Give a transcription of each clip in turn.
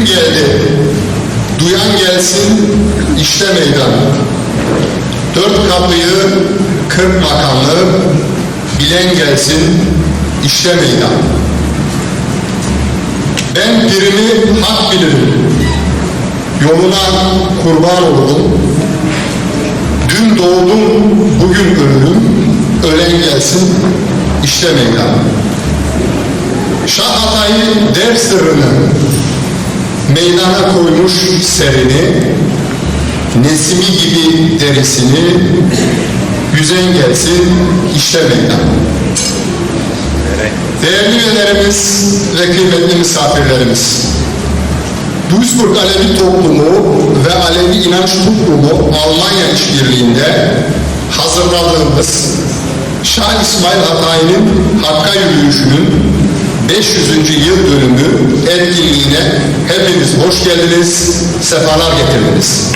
pirim geldi. Duyan gelsin işte meydan. Dört kapıyı kırk makamlı bilen gelsin işte meydan. Ben pirimi hak bilirim. Yoluna kurban oldum. Dün doğdum, bugün ölürüm. Ölen gelsin işte meydan. Şah Hatay'ı der sırrını meydana koymuş serini, nesimi gibi derisini, yüzen gelsin işte meydan. Değerli üyelerimiz ve kıymetli misafirlerimiz, Duisburg Alevi Toplumu ve Alevi İnanç Toplumu Almanya işbirliğinde hazırladığımız Şah İsmail Hatay'ın Hakka yürüyüşünün 500. yıl dönümü etkinliğine hepiniz hoş geldiniz, sefalar getirdiniz.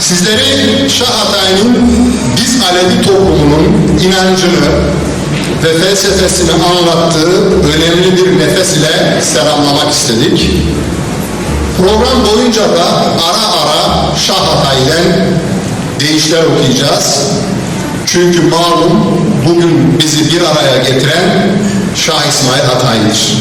Sizleri Şah Hatay'ın biz Alevi toplumunun inancını ve felsefesini anlattığı önemli bir nefes ile selamlamak istedik. Program boyunca da ara ara Şah Hatay'den deyişler okuyacağız. Çünkü malum bugün bizi bir araya getiren Şah İsmail Hatay'dır.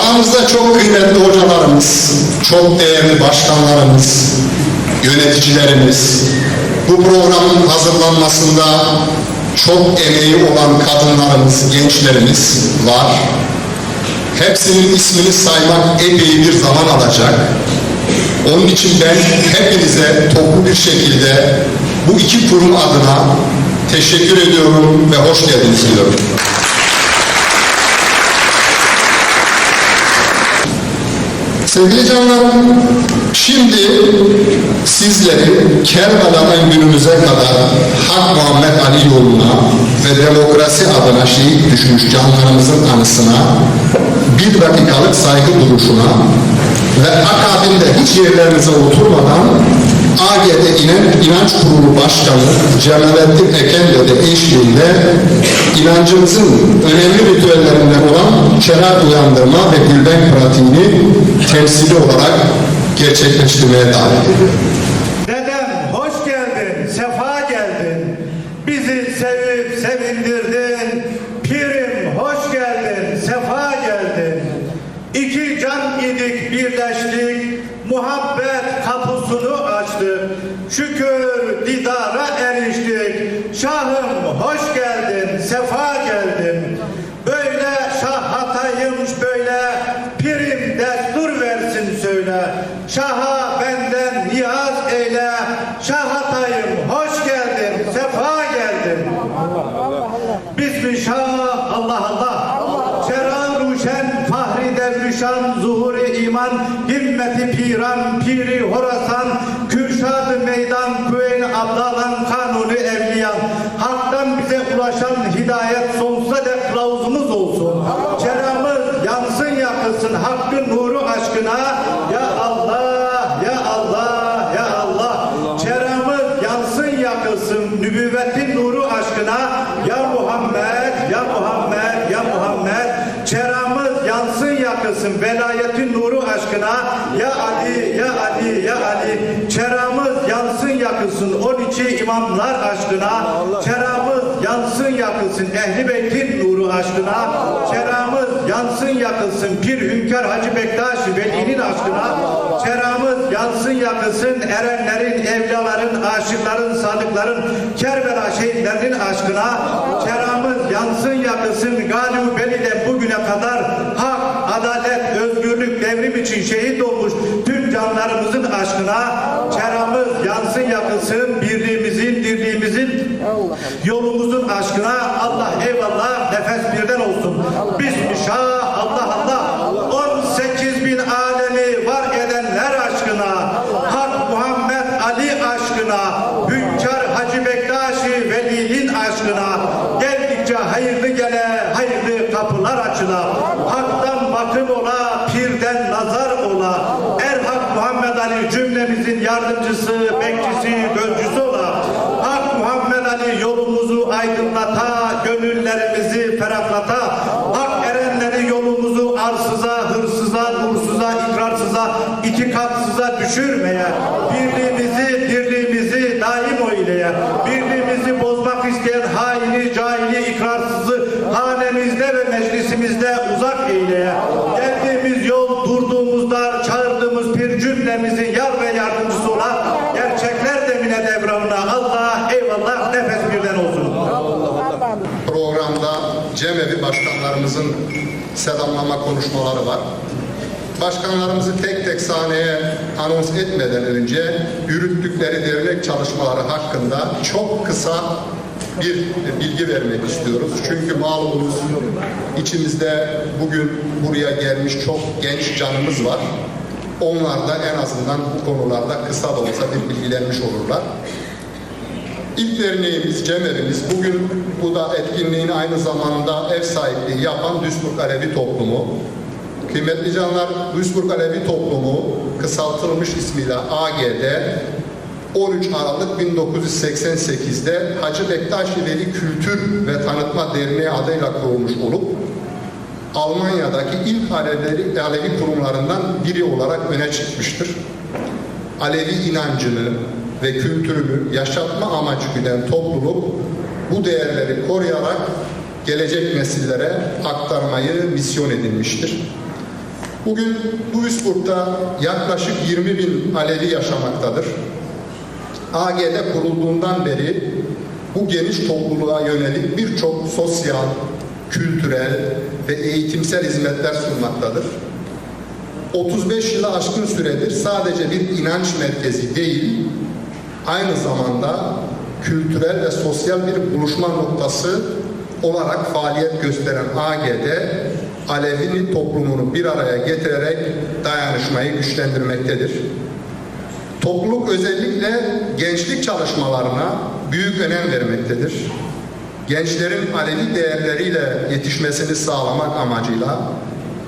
Aramızda çok kıymetli hocalarımız, çok değerli başkanlarımız, yöneticilerimiz, bu programın hazırlanmasında çok emeği olan kadınlarımız, gençlerimiz var. Hepsinin ismini saymak epey bir zaman alacak. Onun için ben hepinize toplu bir şekilde bu iki kurum adına teşekkür ediyorum ve hoş geldiniz diyorum. Sevgili canlarım, şimdi sizleri Kerbela'dan günümüze kadar Hak Muhammed Ali yoluna ve demokrasi adına şehit düşmüş canlarımızın anısına bir dakikalık saygı duruşuna ve akabinde hiç yerlerinize oturmadan AGD İnan- İnanç Kurulu Başkanı Cemalettin Eken'le eşliğinde inancımızın önemli ritüellerinden olan çerak uyandırma ve gülben pratiğini temsili olarak gerçekleştirmeye davet ediyorum. Dedem hoş geldin, sefa geldin. Bizi sevip sevindirdin. Pirim hoş geldin, sefa geldin. İki can idik birleştik. Muhabbet kapısını açtık. Şükür didara eriştik. Şahım hoş geldin, sefa geldin. Böyle şah hataymış böyle. Pirim destur versin söyle. Şaha benden niyaz eyle. Şah hatayım hoş geldin, sefa geldin. Bismillah Allah Allah. Çera ruşen fahri zuhuri iman himmeti piran piri horasan kürşad meydan küveyn abdalan kanuni evliyan haktan bize ulaşan hidayet sonsuza dek kılavuzumuz olsun. Çeramız yansın yakılsın hakkın nuru aşkına ya Allah ya Allah ya Allah çeramız yansın yakılsın nübüvvetin nuru aşkına ya Muhammed ya Muhammed ya Muhammed çeramız yansın yakılsın velayetin nuru aşkına ya Ali ya Ali ya Ali çeramız yansın yakılsın 12 imamlar aşkına çeramız yansın yakılsın ehli beytin nuru aşkına. Çeramız yansın yakılsın pir hünkar Hacı Bektaş Veli'nin aşkına. Çeramız yansın yakılsın erenlerin evliyaların aşıkların sadıkların Kerbela şehitlerinin aşkına. Çeramız yansın yakılsın Galip Veli'den bugüne kadar hak, adalet, özgürlük, devrim için şehit olmuş tüm canlarımızın aşkına. Çeramız yansın yakılsın yolumuzun aşkına Allah eyvallah nefes birden olsun. Bismillah Allah Allah 18 bin alemi var edenler aşkına Hak Muhammed Ali aşkına Hünkar Hacı Bektaşi Veli'nin aşkına Geldikçe hayırlı gele hayırlı kapılar açıla Hak'tan bakım ola pirden nazar ola Erhak Muhammed Ali cümlemizin yardımcısı, bekçisi, gözcüsü yolumuzu aydınlata, gönüllerimizi ferahlata, hak erenleri yolumuzu arsıza, hırsıza, nursuza, ikrarsıza, iki katsıza düşürmeye, birliğimizi, dirliğimizi daim oyleye, birliğimizi bozmak isteyen haini, cahili, ikrarsızı hanemizde ve meclisimizde uzak eyleye, geldiğimiz yol başkanlarımızın selamlama konuşmaları var. Başkanlarımızı tek tek sahneye anons etmeden önce yürüttükleri dernek çalışmaları hakkında çok kısa bir bilgi vermek istiyoruz. Çünkü malumunuz içimizde bugün buraya gelmiş çok genç canımız var. Onlar da en azından bu konularda kısa da olsa bir bilgilenmiş olurlar. İlk derneğimiz, Cemevimiz bugün bu da etkinliğin aynı zamanda ev sahipliği yapan Duisburg Alevi Toplumu. Kıymetli canlar, Duisburg Alevi Toplumu kısaltılmış ismiyle AGD 13 Aralık 1988'de Hacı Bektaşi Veli Kültür ve Tanıtma Derneği adıyla kurulmuş olup Almanya'daki ilk Alevi, Alevi kurumlarından biri olarak öne çıkmıştır. Alevi inancını ve kültürünü yaşatma amacı güden topluluk bu değerleri koruyarak gelecek nesillere aktarmayı misyon edinmiştir. Bugün Duisburg'da yaklaşık 20 bin Alevi yaşamaktadır. AG'de kurulduğundan beri bu geniş topluluğa yönelik birçok sosyal, kültürel ve eğitimsel hizmetler sunmaktadır. 35 yılı aşkın süredir sadece bir inanç merkezi değil, aynı zamanda kültürel ve sosyal bir buluşma noktası olarak faaliyet gösteren AGD, Alevini toplumunu bir araya getirerek dayanışmayı güçlendirmektedir. Topluluk özellikle gençlik çalışmalarına büyük önem vermektedir. Gençlerin Alevi değerleriyle yetişmesini sağlamak amacıyla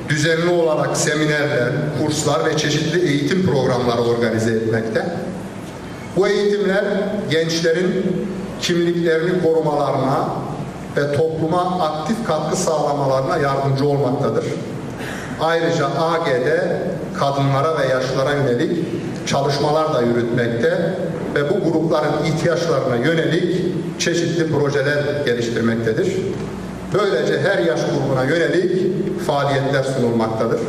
düzenli olarak seminerler, kurslar ve çeşitli eğitim programları organize etmekte. Bu eğitimler gençlerin kimliklerini korumalarına ve topluma aktif katkı sağlamalarına yardımcı olmaktadır. Ayrıca AGD kadınlara ve yaşlılara yönelik çalışmalar da yürütmekte ve bu grupların ihtiyaçlarına yönelik çeşitli projeler geliştirmektedir. Böylece her yaş grubuna yönelik faaliyetler sunulmaktadır.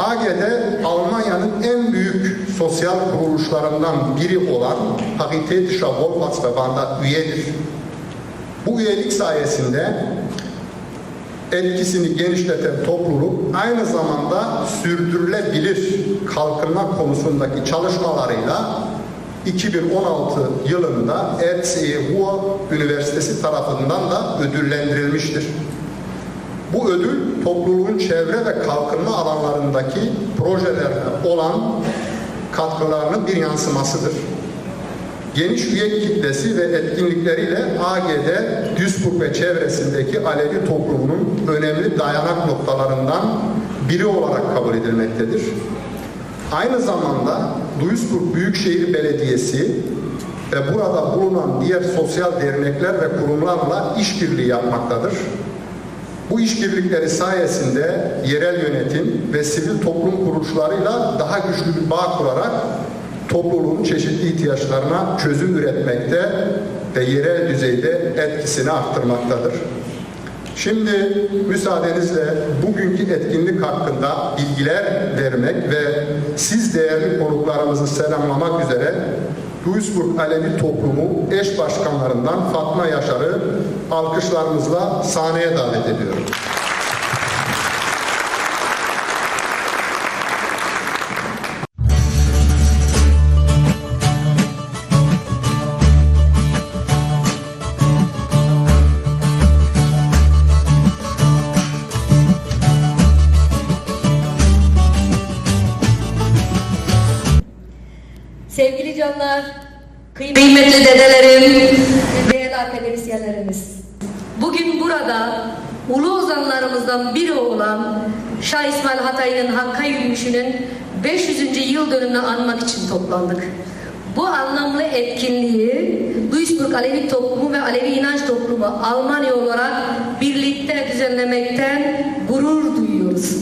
AGD Almanya'nın en büyük sosyal kuruluşlarından biri olan Paritätischer Wohlfahrtsverband'a üyedir. Bu üyelik sayesinde etkisini genişleten topluluk aynı zamanda sürdürülebilir kalkınma konusundaki çalışmalarıyla 2016 yılında Ruhr Üniversitesi tarafından da ödüllendirilmiştir. Bu ödül topluluğun çevre ve kalkınma alanlarındaki projelerine olan katkılarının bir yansımasıdır. Geniş üye kitlesi ve etkinlikleriyle AGD, Duisburg ve çevresindeki Alevi toplumunun önemli dayanak noktalarından biri olarak kabul edilmektedir. Aynı zamanda Duisburg Büyükşehir Belediyesi ve burada bulunan diğer sosyal dernekler ve kurumlarla işbirliği yapmaktadır. Bu işbirlikleri sayesinde yerel yönetim ve sivil toplum kuruluşlarıyla daha güçlü bir bağ kurarak topluluğun çeşitli ihtiyaçlarına çözüm üretmekte ve yerel düzeyde etkisini arttırmaktadır. Şimdi müsaadenizle bugünkü etkinlik hakkında bilgiler vermek ve siz değerli konuklarımızı selamlamak üzere Duisburg Alevi Toplumu eş başkanlarından Fatma Yaşar'ı alkışlarımızla sahneye davet ediyorum. Canlar, kıymetli dedelerim, değerli akademisyenlerimiz. Bugün burada ulu ozanlarımızdan biri olan Şah İsmail Hatay'ın Hakk'a yürüyüşünün 500. yıl dönümünü anmak için toplandık. Bu anlamlı etkinliği Duisburg Alevi Toplumu ve Alevi İnanç Toplumu Almanya olarak birlikte düzenlemekten gurur duyuyoruz.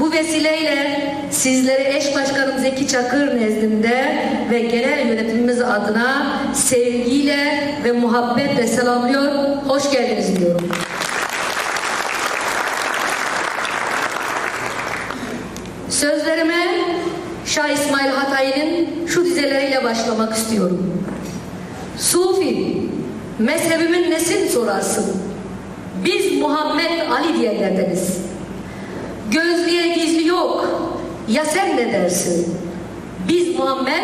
Bu vesileyle sizleri eş başkanım Zeki Çakır nezdinde ve genel yönetimimiz adına sevgiyle ve muhabbetle selamlıyor. Hoş geldiniz diyorum. Sözlerime Şah İsmail Hatay'ın şu dizeleriyle başlamak istiyorum. Sufi, mezhebimin nesin sorarsın? Biz Muhammed Ali diyenlerdeniz. Gözlüğe gizli yok. Ya sen ne dersin? Biz Muhammed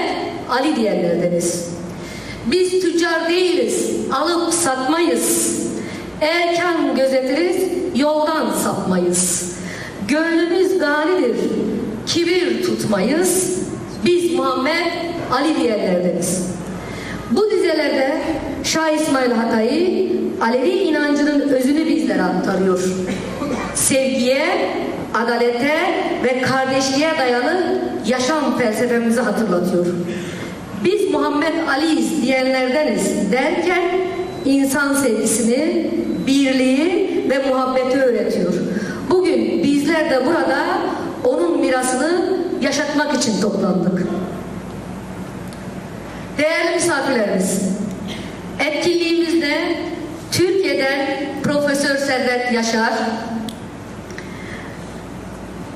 Ali diyenlerdeniz. Biz tüccar değiliz, alıp satmayız. Erken gözetiriz, yoldan sapmayız. Gönlümüz ganidir, kibir tutmayız. Biz Muhammed Ali diyenlerdeniz. Bu dizelerde Şah İsmail Hatay'ı Alevi inancının özünü bizlere aktarıyor. Sevgiye, adalete ve kardeşliğe dayalı yaşam felsefemizi hatırlatıyor. Biz Muhammed Ali'yiz diyenlerdeniz derken insan sevgisini, birliği ve muhabbeti öğretiyor. Bugün bizler de burada onun mirasını yaşatmak için toplandık. Değerli misafirlerimiz, etkinliğimizde Türkiye'den Profesör Servet Yaşar,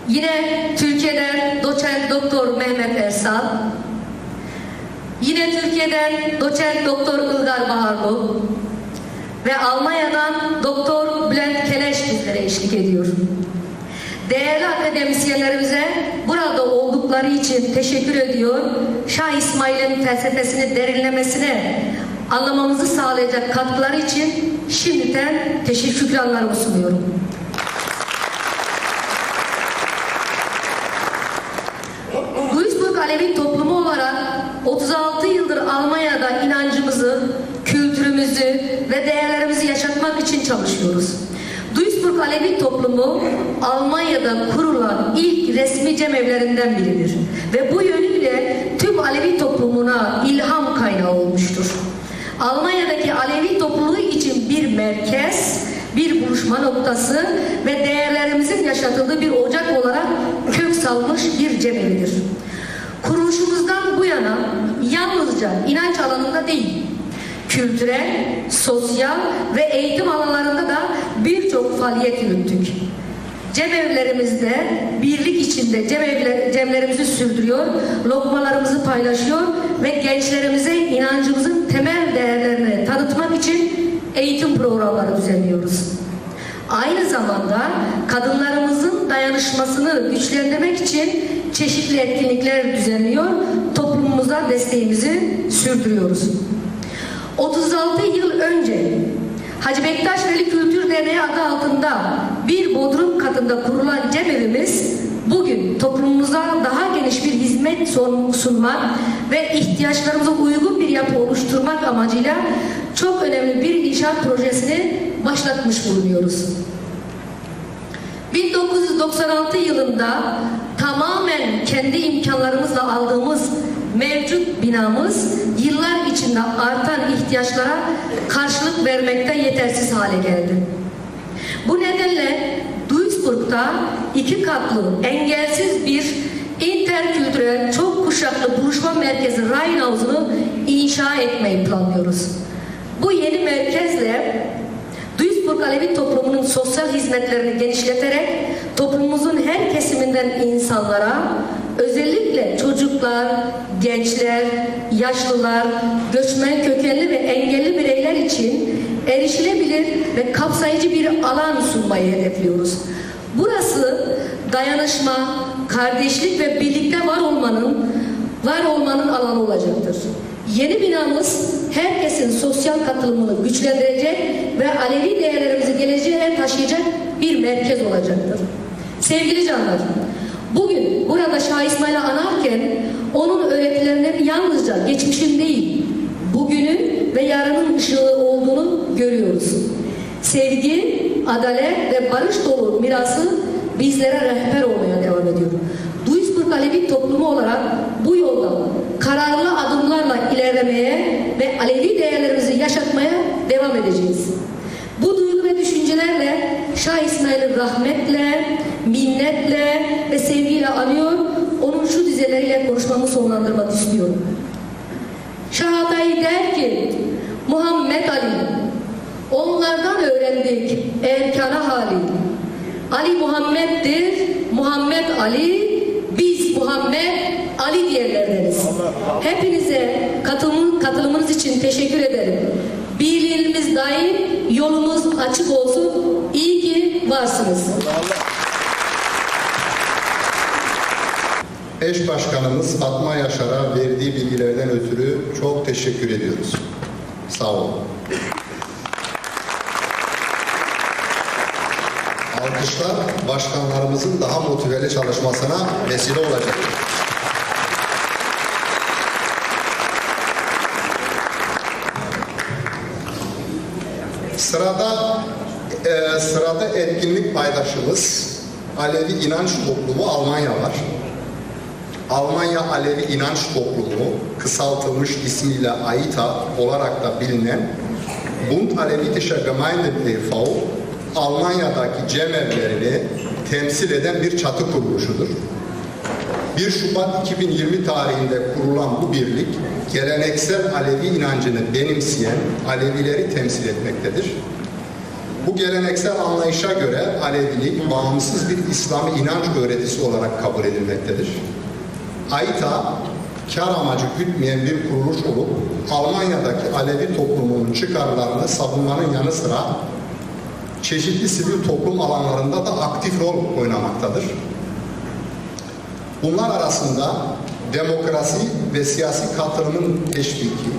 yine Türkiye'den Doçent Doktor Mehmet Ersal, yine Türkiye'den Doçent Doktor Ilgar Baharlı ve Almanya'dan Doktor Bülent Keleş bizlere eşlik ediyor. Değerli akademisyenlerimize burada oldukları için teşekkür ediyor. Şah İsmail'in felsefesini derinlemesine anlamamızı sağlayacak katkıları için şimdiden teşekkür şükranlarımı sunuyorum. Duisburg Alevi toplumu olarak 36 yıldır Almanya'da inancımızı, kültürümüzü ve değerlerimizi yaşatmak için çalışıyoruz. Duisburg Alevi toplumu Almanya'da kurulan ilk resmi cemevlerinden biridir. Ve bu yönüyle tüm Alevi toplumuna ilham kaynağı olmuştur. Almanya'daki Alevi topluluğu için bir merkez, bir buluşma noktası ve değerlerimizin yaşatıldığı bir ocak olarak kök salmış bir cemevidir. Kuruluşumuzdan bu yana yalnızca inanç alanında değil, kültürel, sosyal ve eğitim alanlarında da birçok faaliyet yürüttük. Cemevlerimizde birlik içinde cemevler, cemlerimizi sürdürüyor, lokmalarımızı paylaşıyor ve gençlerimize inancımızın temel değerlerini tanıtmak için eğitim programları düzenliyoruz. Aynı zamanda kadınlarımızın dayanışmasını güçlendirmek için çeşitli etkinlikler düzenliyor, toplumumuza desteğimizi sürdürüyoruz. 36 yıl önce Hacı Bektaş Veli Kültür Derneği adı altında bir bodrum katında kurulan cemevimiz bugün toplumumuza daha geniş bir hizmet sun- sunmak ve ihtiyaçlarımıza uygun bir yapı oluşturmak amacıyla çok önemli bir inşaat projesini başlatmış bulunuyoruz. 1996 yılında tamamen kendi imkanlarımızla aldığımız mevcut binamız yıllar içinde artan ihtiyaçlara karşılık vermekte yetersiz hale geldi. Bu nedenle Duisburg'da iki katlı engelsiz bir interkültürel çok kuşaklı buluşma merkezi Rheinhausen'ı inşa etmeyi planlıyoruz. Bu yeni merkezle Duisburg Alevi toplumunun sosyal hizmetlerini genişleterek toplumumuzun her kesiminden insanlara özellikle çocuklar, gençler, yaşlılar, göçmen kökenli ve engelli bireyler için erişilebilir ve kapsayıcı bir alan sunmayı hedefliyoruz. Burası dayanışma, kardeşlik ve birlikte var olmanın var olmanın alanı olacaktır. Yeni binamız herkesin sosyal katılımını güçlendirecek ve Alevi değerlerimizi geleceğe taşıyacak bir merkez olacaktır. Sevgili canlar, bugün burada Şah İsmail'i anarken onun öğretilerinin yalnızca geçmişin değil, bugünün ve yarının ışığı olduğunu görüyoruz. Sevgi, adalet ve barış dolu mirası bizlere rehber olmaya devam ediyor. Duisburg Alevi toplumu olarak bu yolda kararlı adımlarla ilerlemeye ve Alevi değerlerimizi yaşatmaya devam edeceğiz. Bu duygu ve düşüncelerle Şah İsmail'i rahmetle, minnetle ve sevgiyle anıyor. Onun şu dizeleriyle konuşmamı sonlandırmak istiyorum. Şahatay der ki Muhammed Ali onlardan öğrendik erkana hali. Ali Muhammed'dir, Muhammed Ali, biz Muhammed Ali diyenlerdeniz. Hepinize katılım, katılımınız için teşekkür ederim. Birliğimiz daim, yolumuz açık olsun. İyi ki varsınız. Eş başkanımız Fatma Yaşar'a verdiği bilgilerden ötürü çok teşekkür ediyoruz. Sağ olun. Alkışlar başkanlarımızın daha motiveli çalışmasına vesile olacaktır. Sırada e, sırada etkinlik paydaşımız Alevi İnanç Toplumu Almanya var. Almanya Alevi İnanç Toplumu kısaltılmış ismiyle AITA olarak da bilinen Bund Alevitischer Gemeinden e.V. Almanya'daki cemevlerini temsil eden bir çatı kuruluşudur. 1 Şubat 2020 tarihinde kurulan bu birlik geleneksel Alevi inancını benimseyen Alevileri temsil etmektedir. Bu geleneksel anlayışa göre Alevilik bağımsız bir İslami inanç öğretisi olarak kabul edilmektedir. AITA, kar amacı gütmeyen bir kuruluş olup Almanya'daki Alevi toplumunun çıkarlarını savunmanın yanı sıra çeşitli sivil toplum alanlarında da aktif rol oynamaktadır. Bunlar arasında demokrasi ve siyasi katılımın teşviki,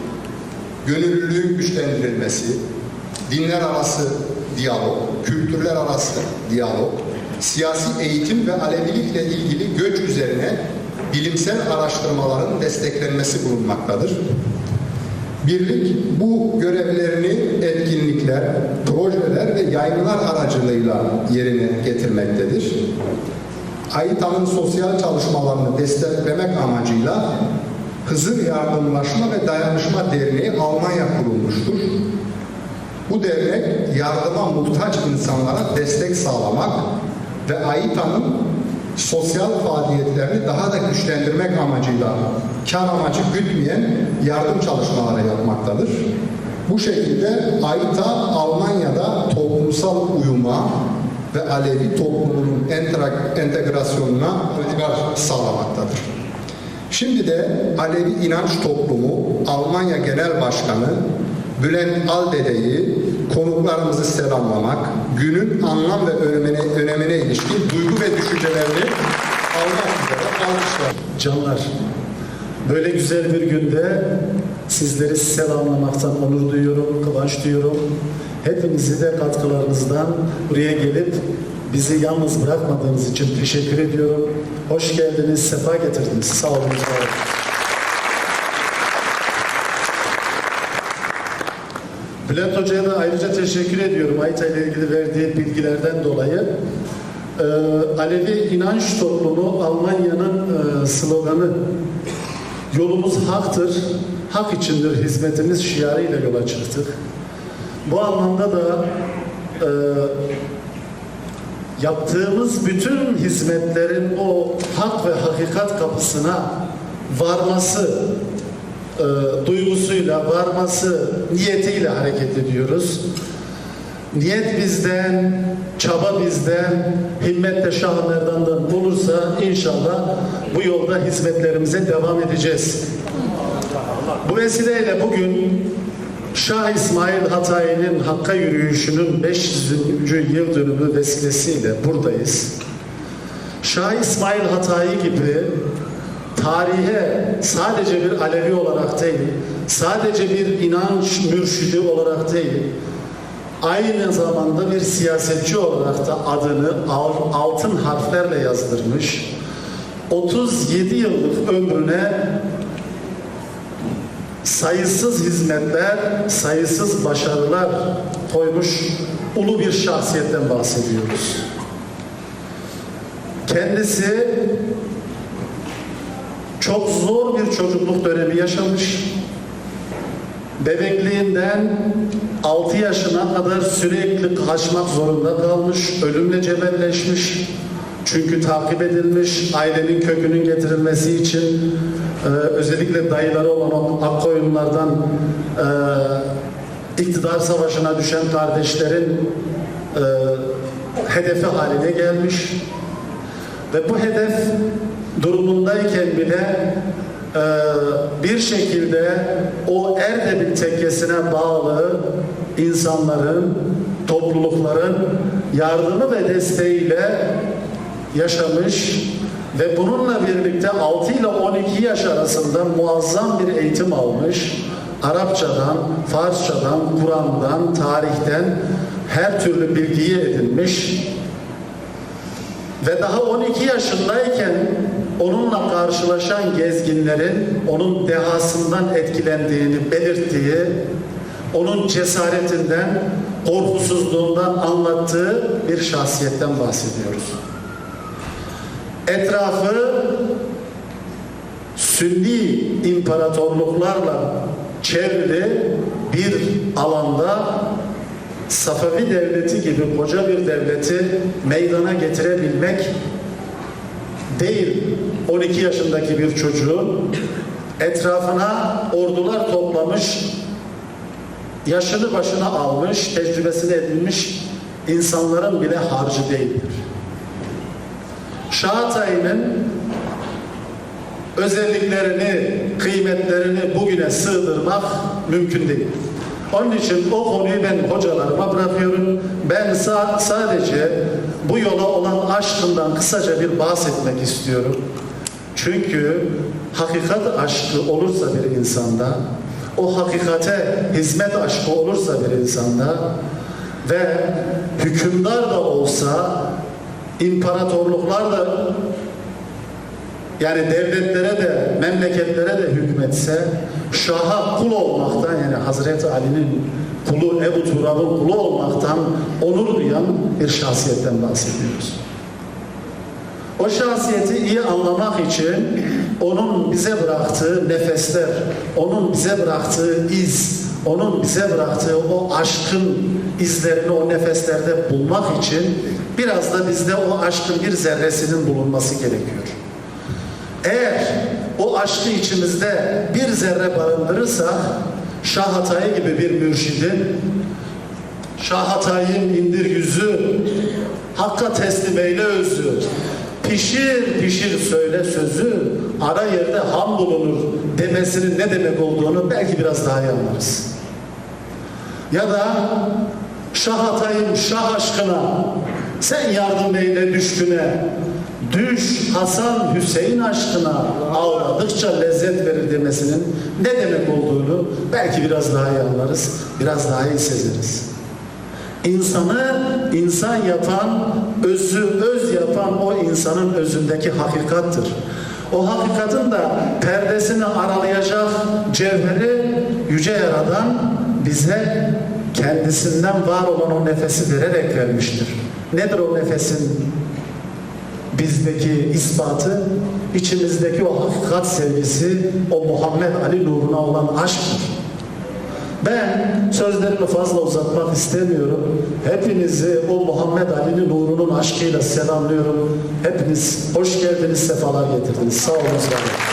gönüllülüğün güçlendirilmesi, dinler arası diyalog, kültürler arası diyalog, siyasi eğitim ve Alevilikle ilgili göç üzerine bilimsel araştırmaların desteklenmesi bulunmaktadır. Birlik bu görevlerini etkinlikler, projeler ve yayınlar aracılığıyla yerine getirmektedir. AYİTA'nın sosyal çalışmalarını desteklemek amacıyla Hızır Yardımlaşma ve Dayanışma Derneği Almanya kurulmuştur. Bu dernek yardıma muhtaç insanlara destek sağlamak ve AYİTA'nın sosyal faaliyetlerini daha da güçlendirmek amacıyla kar amacı gütmeyen yardım çalışmaları yapmaktadır. Bu şekilde AYİTA Almanya'da toplumsal uyuma ve Alevi toplumunun entegrasyonuna itibar sağlamaktadır. Şimdi de Alevi İnanç Toplumu Almanya Genel Başkanı Bülent Aldede'yi konuklarımızı selamlamak, günün anlam ve önemine, önemine ilişkin duygu ve düşüncelerini almak üzere alkışlar. Canlar, böyle güzel bir günde sizleri selamlamaktan onur duyuyorum, kıvanç duyuyorum. Hepinizi de katkılarınızdan buraya gelip bizi yalnız bırakmadığınız için teşekkür ediyorum. Hoş geldiniz, sefa getirdiniz. Sağ olun. var olun. Bülent Hoca'ya da ayrıca teşekkür ediyorum. Ayta ile ilgili verdiği bilgilerden dolayı. Ee, Alevi İnanç Toplumu Almanya'nın e, sloganı Yolumuz haktır, hak içindir hizmetimiz şiarıyla yola çıktık. Bu anlamda da e, yaptığımız bütün hizmetlerin o hak ve hakikat kapısına varması e, duygusuyla, varması niyetiyle hareket ediyoruz. Niyet bizden, çaba bizden, himmet de Şah Merdan'dan olursa inşallah bu yolda hizmetlerimize devam edeceğiz. Bu vesileyle bugün Şah İsmail Hatayi'nin Hakk'a yürüyüşünün 500. yıl dönümü vesilesiyle buradayız. Şah İsmail Hatayi gibi tarihe sadece bir Alevi olarak değil, sadece bir inanç mürşidi olarak değil, aynı zamanda bir siyasetçi olarak da adını al- altın harflerle yazdırmış, 37 yıllık ömrüne sayısız hizmetler, sayısız başarılar koymuş ulu bir şahsiyetten bahsediyoruz. Kendisi çok zor bir çocukluk dönemi yaşamış. Bebekliğinden 6 yaşına kadar sürekli kaçmak zorunda kalmış, ölümle cebelleşmiş. Çünkü takip edilmiş, ailenin kökünün getirilmesi için e, özellikle dayıları olan Akkoyunlardan e, iktidar savaşına düşen kardeşlerin e, hedefi haline gelmiş. Ve bu hedef durumundayken bile e, bir şekilde o Erdebil tekkesine bağlı insanların, toplulukların yardımı ve desteğiyle yaşamış ve bununla birlikte 6 ile 12 yaş arasında muazzam bir eğitim almış. Arapçadan, Farsçadan, Kur'an'dan, tarihten her türlü bilgiyi edinmiş ve daha 12 yaşındayken onunla karşılaşan gezginlerin onun dehasından etkilendiğini belirttiği, onun cesaretinden, korkusuzluğundan anlattığı bir şahsiyetten bahsediyoruz. Etrafı Sünni imparatorluklarla çevrili bir alanda Safavi devleti gibi koca bir devleti meydana getirebilmek değil 12 yaşındaki bir çocuğun etrafına ordular toplamış yaşını başına almış tecrübesini edinmiş insanların bile harcı değildir. Şahatay'ın özelliklerini, kıymetlerini bugüne sığdırmak mümkün değil. Onun için o konuyu ben hocalarıma bırakıyorum. Ben sa- sadece bu yola olan aşkından kısaca bir bahsetmek istiyorum. Çünkü hakikat aşkı olursa bir insanda, o hakikate hizmet aşkı olursa bir insanda ve hükümdar da olsa, imparatorluklar da yani devletlere de memleketlere de hükmetse şaha kul olmaktan yani Hazreti Ali'nin kulu Ebu Turab'ın kulu olmaktan onur duyan bir şahsiyetten bahsediyoruz. O şahsiyeti iyi anlamak için onun bize bıraktığı nefesler, onun bize bıraktığı iz, onun bize bıraktığı o aşkın izlerini o nefeslerde bulmak için biraz da bizde o aşkın bir zerresinin bulunması gerekiyor. Eğer o aşkı içimizde bir zerre barındırırsak Şah Hatay gibi bir mürşidin Şah Hatay'ın indir yüzü Hakka teslim eyle özü Pişir pişir söyle sözü Ara yerde ham bulunur demesinin ne demek olduğunu belki biraz daha iyi anlarız. Ya da Şah Hatay'ın şah aşkına sen yardım eyle düşküne Düş Hasan Hüseyin aşkına ağladıkça lezzet verir demesinin ne demek olduğunu belki biraz daha iyi anlarız, biraz daha iyi sezeriz. İnsanı insan yapan, özü öz yapan o insanın özündeki hakikattır. O hakikatin de perdesini aralayacak cevheri yüce yaradan bize kendisinden var olan o nefesi vererek vermiştir. Nedir o nefesin bizdeki ispatı, içimizdeki o hakikat sevgisi, o Muhammed Ali nuruna olan aşktır. Ben sözlerimi fazla uzatmak istemiyorum. Hepinizi o Muhammed Ali'nin nurunun aşkıyla selamlıyorum. Hepiniz hoş geldiniz, sefalar getirdiniz. Sağ olun. Sağ olun.